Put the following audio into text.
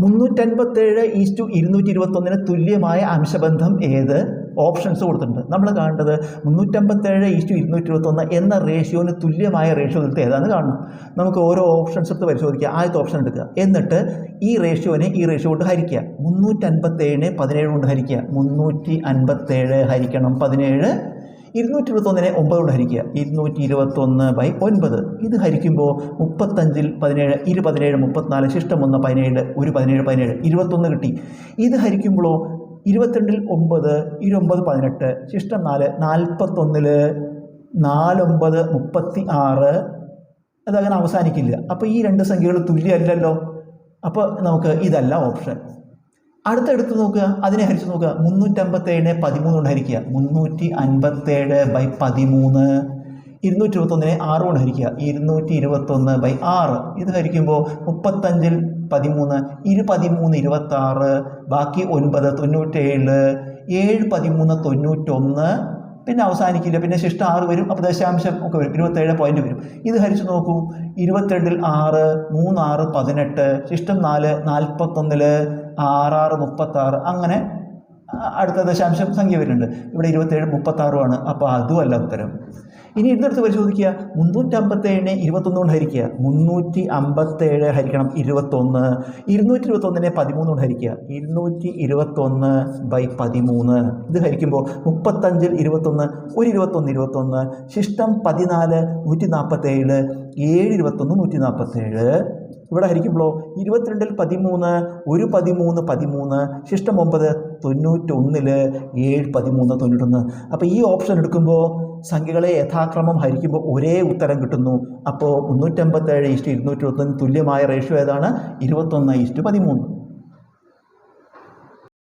മുന്നൂറ്റൻപത്തേഴ് is to ഇരുന്നൂറ്റി ഇരുപത്തൊന്നിന് തുല്യമായ അംശബന്ധം ഏത്? ഓപ്ഷൻസ് കൊടുത്തിട്ടുണ്ട്. നമ്മൾ കാണേണ്ടത് മുന്നൂറ്റമ്പത്തേഴ് ഈസ്റ്റു ഇരുന്നൂറ്റി ഇരുപത്തൊന്ന് എന്ന റേഷ്യോന് തുല്യമായ റേഷ്യോ എടുത്ത് ഏതാണെന്ന് കാണണം. നമുക്ക് ഓരോ ഓപ്ഷൻസ് എടുത്ത് പരിശോധിക്കുക ആദ്യത്തെ ഓപ്ഷൻ എടുക്കുക. എന്നിട്ട് ഈ റേഷ്യോനെ ഈ റേഷ്യോ കൊണ്ട് ഹരിക്കുക. മുന്നൂറ്റൻപത്തേഴിനെ പതിനേഴ് കൊണ്ട് ഹരിക്കുക. മുന്നൂറ്റി അൻപത്തേഴ് ഹരിക്കണം പതിനേഴ്. ഇരുന്നൂറ്റി ഇരുപത്തൊന്നിനെ ഒമ്പത് കൊണ്ട് ഹരിക്കുക. ഇരുന്നൂറ്റി ഇരുപത്തൊന്ന് ബൈ ഒൻപത്. ഇത് ഹരിക്കുമ്പോൾ മുപ്പത്തഞ്ചിൽ പതിനേഴ് ഇരു പതിനേഴ് മുപ്പത്തിനാല് ശിഷ്ടം ഒന്ന് പതിനേഴ് ഒരു പതിനേഴ് പതിനേഴ് ഇരുപത്തൊന്ന് കിട്ടി. ഇത് ഹരിക്കുമ്പോഴോ ഇരുപത്തിരണ്ടിൽ ഒമ്പത് ഇരുപത് പതിനെട്ട് ശിഷ്ടം നാല് നാൽപ്പത്തൊന്നിൽ നാലൊമ്പത് മുപ്പത്തി ആറ് അതങ്ങനെ അവസാനിക്കില്ല. അപ്പോൾ ഈ രണ്ട് സംഖ്യകൾ തുല്യമല്ലല്ലോ. അപ്പോൾ നമുക്ക് ഇതല്ല ഓപ്ഷൻ. അടുത്തെടുത്ത് നോക്കുക അതിനെ ഹരിച്ചു നോക്കുക. മുന്നൂറ്റമ്പത്തേഴ് പതിമൂന്ന് കൊണ്ട് ഹരിക്കുക. മുന്നൂറ്റി അൻപത്തേഴ് ബൈ പതിമൂന്ന്. ഇരുന്നൂറ്റി ഇരുപത്തൊന്നിനെ ആറ് കൊണ്ട് ഹരിക്കുക. ഇരുന്നൂറ്റി ഇരുപത്തൊന്ന് ബൈ ആറ്. ഇത് ഹരിക്കുമ്പോൾ മുപ്പത്തഞ്ചിൽ പതിമൂന്ന് ഇരു പതിമൂന്ന് ഇരുപത്താറ് ബാക്കി ഒൻപത് തൊണ്ണൂറ്റേഴ് ഏഴ് പതിമൂന്ന് തൊണ്ണൂറ്റൊന്ന് പിന്നെ അവസാനിക്കില്ല. പിന്നെ ശിഷ്ടം ആറ് വരും അപ്പോൾ ദശാംശം ഒക്കെ വരും. ഇരുപത്തേഴ് പോയിന്റ് വരും. ഇത് ഹരിച്ചു നോക്കൂ. ഇരുപത്തിരണ്ടിൽ ആറ് മൂന്നാറ് പതിനെട്ട് ശിഷ്ടം നാല് നാൽപ്പത്തൊന്നിൽ ആറാറ് മുപ്പത്താറ്. അങ്ങനെ അടുത്ത ദശാംശം സംഖ്യ വരുന്നുണ്ട്. ഇവിടെ ഇരുപത്തേഴ് മുപ്പത്താറുമാണ് അപ്പോൾ അതുമല്ല ഉത്തരം. ഇനി ഇതെടുത്ത് പരിശോധിക്കുക? മുന്നൂറ്റമ്പത്തേഴിനെ ഇരുപത്തൊന്ന് കൊണ്ട് ഹരിക്കുക. മുന്നൂറ്റി അമ്പത്തേഴ് ഹരിക്കണം ഇരുപത്തൊന്ന്. ഇരുന്നൂറ്റി ഇരുപത്തൊന്നിനെ പതിമൂന്ന് കൊണ്ട് ഹരിക്കുക. ഇരുന്നൂറ്റി ഇരുപത്തൊന്ന് ബൈ പതിമൂന്ന്. ഇത് ഹരിക്കുമ്പോൾ മുപ്പത്തഞ്ചിൽ ഇരുപത്തൊന്ന് ഒരു ഇരുപത്തൊന്ന് ഇരുപത്തൊന്ന്. ശിഷ്ടം പതിനാല് നൂറ്റി നാൽപ്പത്തേഴ് ഏഴ് ഇരുപത്തൊന്ന് നൂറ്റി നാൽപ്പത്തേഴ് ഇവിടെ ഹരിക്കുമ്പോൾ ഇരുപത്തിരണ്ടിൽ പതിമൂന്ന് ഒരു പതിമൂന്ന് പതിമൂന്ന് ശിഷ്ടം ഒമ്പത് തൊണ്ണൂറ്റൊന്നിൽ ഏഴ് പതിമൂന്ന് തൊണ്ണൂറ്റൊന്ന്. അപ്പോൾ ഈ ഓപ്ഷൻ എടുക്കുമ്പോൾ സംഖ്യകളെ യഥാക്രമം ഹരിക്കുമ്പോൾ ഒരേ ഉത്തരം കിട്ടുന്നു. അപ്പോൾ മുന്നൂറ്റമ്പത്തേഴ് ഇഷ്ടു ഇരുന്നൂറ്റി ഇരുപത്തൊന്ന് തുല്യമായ റേഷ്യോ ഏതാണ്? ഇരുപത്തൊന്ന് ഇഷ്ടു പതിമൂന്ന്.